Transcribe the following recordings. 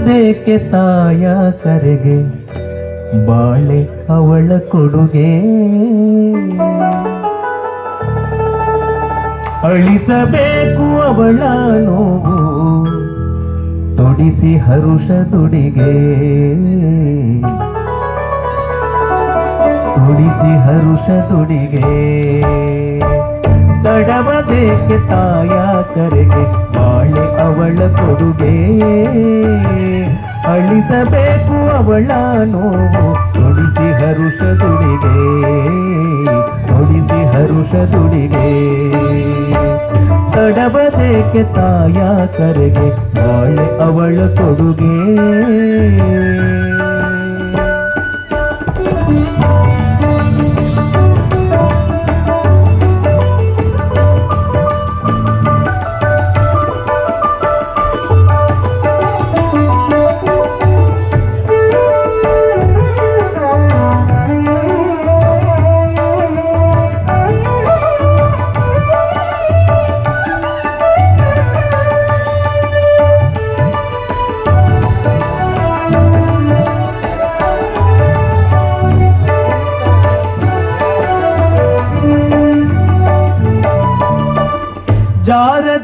ತಡಬದೇಕೆ ತಾಯ ಕರೆಗೆ? ಬಾಳೆ ಅವಳ ಕೊಡುಗೆ. ಅಳಿಸಬೇಕು ಅವಳ ನೋವು. ತೊಡಿಸಿ ಹರುಷ ತುಡಿಗೆ. ತೊಡಿಸಿ ಹರುಷ ತುಡಿಗೆ. ತಡವದೇಕೆ ತಾಯ ಕರೆಗೆ? ಬಾಳೆ ಅವಳ ಕೊಡುಗೆ. ಅಳಿಸಬೇಕು ಅವಳ ನೋವು ನುಡಿಸಿ ಹರುಷ ದುಡಿದೆ ನುಡಿಸಿ ಹರುಷ ದುಡಿದೆ ತಡಬದೇಕೆ ತಾಯ ಕರೆಗೆ, ಬಾಳೆ ಅವಳ ಕೊಡುಗೆ.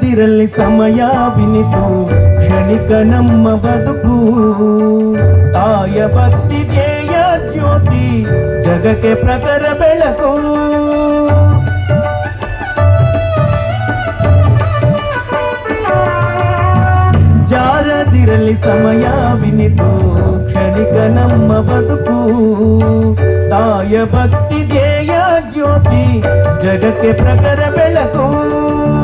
ಜಾರದಿರಲಿ ಸಮಯ ವಿನಿತು. ಕ್ಷಣಿಕ ನಮ್ಮ ಬದುಕು. ತಾಯ ಭಕ್ತಿಗೆಯ ಜ್ಯೋತಿ, ಜಗಕ್ಕೆ ಪ್ರಕರ ಬೆಳಕು. ಸಮಯ ವಿನಿತು. ಕ್ಷಣಿಕ ನಮ್ಮ ಬದುಕು. ತಾಯ ಭಕ್ತಿಗೆಯ ಜ್ಯೋತಿ, ಜಗಕ್ಕೆ ಪ್ರಕರ ಬೆಳಕು.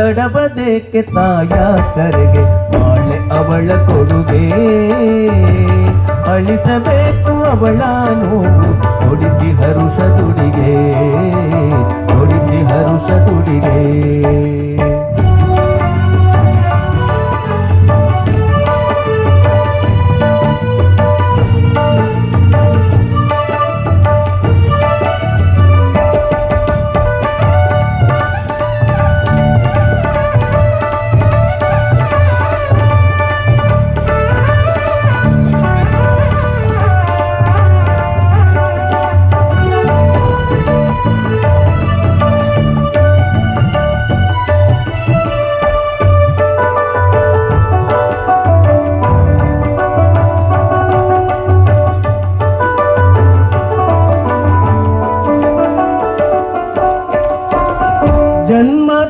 ತಡಬದೇಕೆ ತಾಯ ಕರೆಗೆ ಮಾಳೆ ಅವಳ ಕೊಡುಗೆ. ಅಳಿಸಬೇಕು ಅವಳ ನೋವು ಕೊಡಿಸಿ ಹರುಷ ತುಡಿಗೆ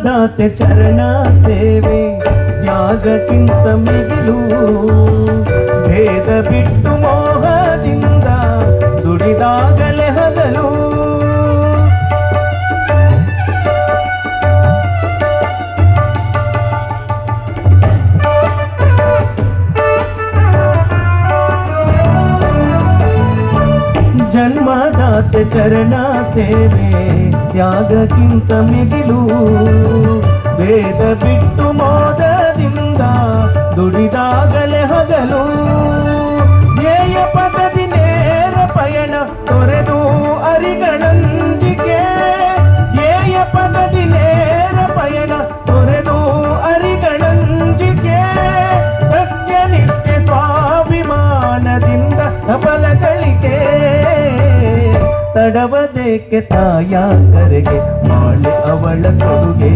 ಜನ್ಮದಾತೆ ಚರಣ ಸೇವೆ ತ್ಯಾಗಕ್ಕಿಂತ ಮಿಗಿಲು ಭೇದ ಬಿಟ್ಟು ಮೋಹದಿಂದ ದುಡಿದಾಗಲೇ ಹಗಲು ಜನ್ಮದಾತೆ ಚರಣ ಸೇವೆ ತ್ಯಾಗಕ್ಕಿಂತ ಮಿಗಿಲು. ವೇದ ಬಿಟ್ಟು ಮೋದದಿಂದ ದುಡಿದಾಗಲೇ ಹಗಲು. ತಡವದೇಕೆ ತಾಯ ಕರೆಗೆ ಮಾಡಿ ಅವಳ ಕೊಡುಗೆ?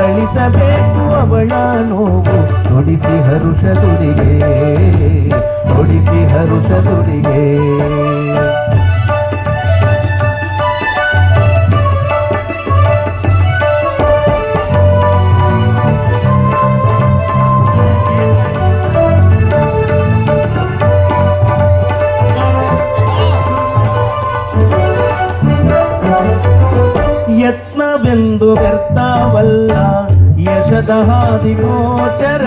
ಅಳಿಸಬೇಕು ಅವಳ ನೋವು, ನುಡಿಸಿ ಹರುಷ ದುಡಿಗೆ ನುಡಿಸಿ ಹರುಷ ದುಡಿಗೆ ಬಿಂದು ವ್ಯರ್ಥವಲ್ಲ ಯಶದ ಹಾದಿ ಗೋಚರ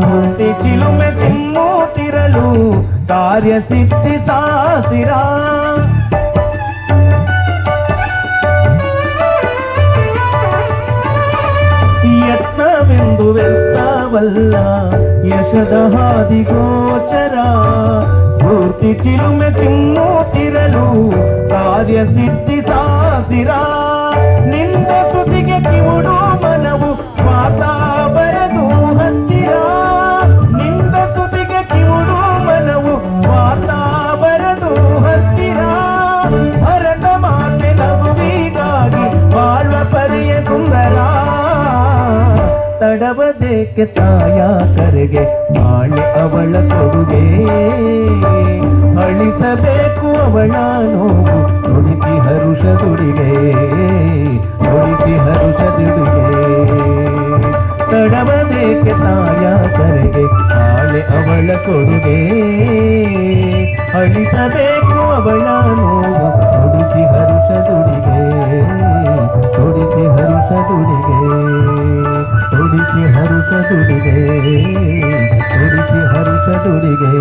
ಮೂರ್ತಿ ಚಿಲುಮೆ ಚಿಮ್ಮುತ್ತಿರಲು ಕಾರ್ಯಸಿದ್ಧಿ ಸಾಸಿರಾ ಯತ್ನವೆಂದು ವ್ಯರ್ಥವಲ್ಲ ಯಶದ ಹಾದಿ ಗೋಚರ ಸ್ಫೂರ್ತಿ ಚಿಲುಮೆ ಚಿಮ್ಮುತ್ತಿರಲು ಕಾರ್ಯಸಿದ್ಧಿ ಸಾ ತಡವದೇಕೆ ತಾಯ ಕರೆಗೆ ಬಾಳೆ ಅವಳ ಕೊಡುಗೆ? ಅಳಿಸಬೇಕು ಅವಳ ನೋವು, ನುಡಿಸಿ ಹರುಷ ದುಡಿಗೆ, ನುಡಿಸಿ ಹರುಷ ದುಡಿಗೆ. ತಡವದೇಕೆ ತಾಯ ಕರೆಗೆ ಬಾಳೆ ಅವಳ ಕೊಡುಗೆ? ಅಳಿಸಬೇಕು ಅವಳ ನೋವು, ನುಡಿಸಿ ಹರುಷ ದುಡಿಗೆ, ನುಡಿಸಿ ಹರುಷ ದುಡಿಗೆ ದುಡಿಸಿ ಹರಿಸ ದುಡಿಗೆ